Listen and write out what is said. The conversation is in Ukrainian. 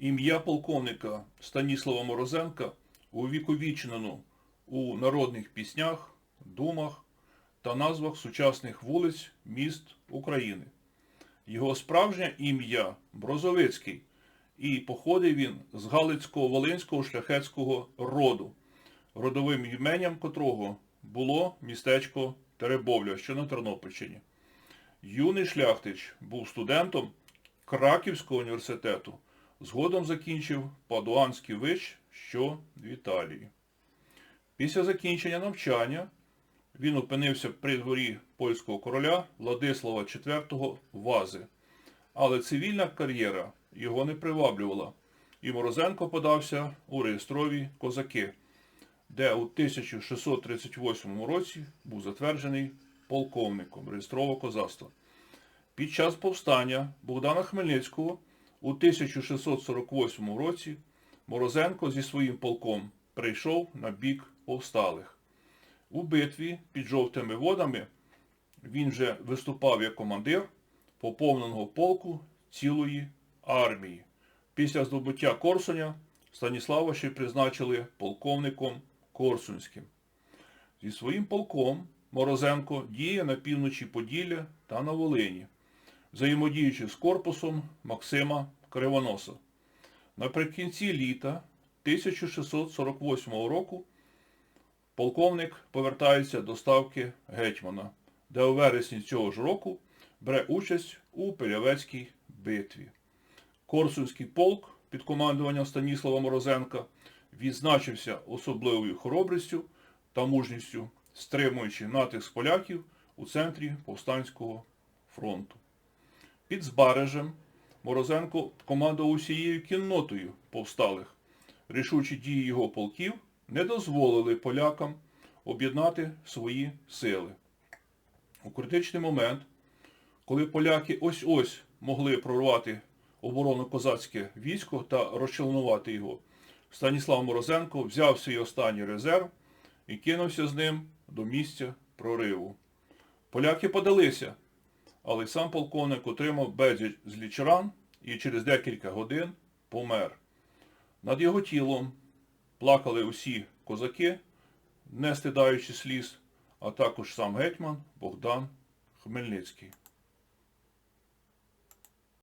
Ім'я полковника Станіслава Морозенка увіковічнено у народних піснях, думах та назвах сучасних вулиць міст України. Його справжнє ім'я Брозовицький, і походив він з Галицько-Волинського шляхетського роду, родовим іменем котрого було містечко Теребовля, що на Тернопільщині. Юний шляхтич був студентом Краківського університету, згодом закінчив Падуанський виш, що в Італії. Після закінчення навчання він опинився при дворі польського короля Владислава IV Вази. Але цивільна кар'єра його не приваблювала, і Морозенко подався у реєстрові козаки, де у 1638 році був затверджений полковником реєстрового козацтва. Під час повстання Богдана Хмельницького у 1648 році Морозенко зі своїм полком прийшов на бік повсталих. У битві під жовтими водами він же виступав як командир поповненого полку цілої армії. Після здобуття Корсуня Станіслава ще призначили полковником Корсунським. Зі своїм полком Морозенко діє на півночі Поділля та на Волині, взаємодіючи з корпусом Максима Кривоноса. Наприкінці літа 1648 року полковник повертається до ставки Гетьмана, де у вересні цього ж року бере участь у Пилявецькій битві. Корсунський полк під командуванням Станіслава Морозенка відзначився особливою хоробрістю та мужністю, стримуючи натиск поляків у центрі повстанського фронту. Під Збарежем Морозенко командував усією кіннотою повсталих. Рішучі дії його полків не дозволили полякам об'єднати свої сили. У критичний момент, коли поляки ось-ось могли прорвати оборону козацьке військо та розчленувати його, Станіслав Морозенко взяв свій останній резерв і кинувся з ним до місця прориву. Поляки подалися, але сам полковник отримав безліч ран і через декілька годин помер. Над його тілом плакали усі козаки, не стидаючи сліз, а також сам гетьман Богдан Хмельницький.